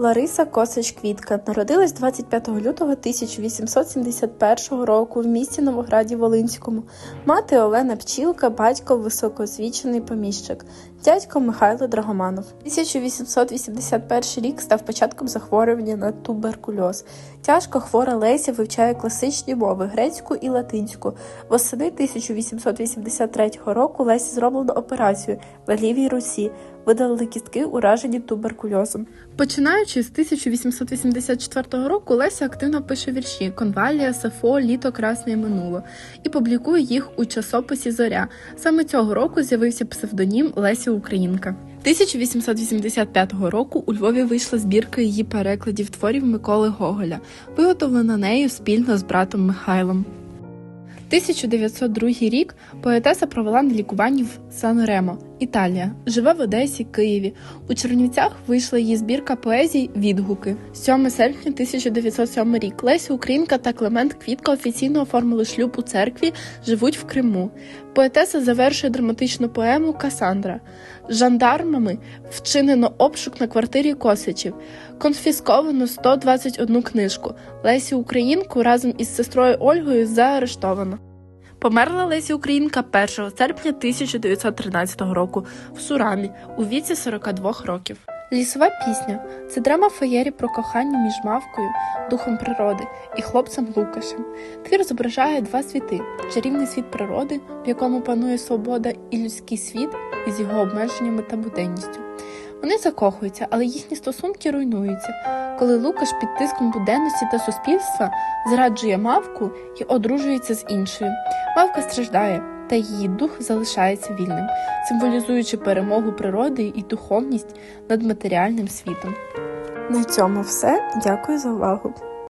Лариса Косач Квітка народилась 25 лютого 1871 року в місті Новограді Волинському. Мати Олена Пчілка, батько високоосвічений поміщик, дядько Михайло Драгоманов. 1881 рік став початком захворювання на туберкульоз. Тяжко хвора Леся вивчає класичні мови грецьку і латинську. Восени 1883 року Лесі зроблено операцію на лівій русі. Видалили кістки, уражені туберкульозом. Починаючи з 1884 року, Леся активно пише вірші Конвалія, Сафо, Літо, Красне і минуло і публікує їх у часописі Зоря. Саме цього року з'явився псевдонім Леся Українка. 1885 року у Львові вийшла збірка її перекладів творів Миколи Гоголя, виготовлена нею спільно з братом Михайлом. 1902 рік поетеса провела на лікуванні в Сан-Ремо, Італія. Живе в Одесі, Києві. У Чернівцях вийшла її збірка поезій Відгуки. 7 серпня 1907 рік. Леся Українка та Клемент Квітка офіційно оформили шлюб у церкві, живуть в Криму. Поетеса завершує драматичну поему Касандра. Жандармами вчинено обшук на квартирі Косичів. Конфісковано 121 книжку. Лесю Українку разом із сестрою Ольгою заарештовано. Померла Леся Українка 1 серпня 1913 року в Сурамі у віці 42 років. Лісова пісня це драма феєрі про кохання між мавкою, духом природи і хлопцем Лукашем. Твір зображає два світи: чарівний світ природи, в якому панує свобода, і людський світ із його обмеженнями та буденністю. Вони закохуються, але їхні стосунки руйнуються, коли Лукаш під тиском буденності та суспільства зраджує мавку і одружується з іншою. Мавка страждає, та її дух залишається вільним, символізуючи перемогу природи і духовність над матеріальним світом. На цьому все. Дякую за увагу.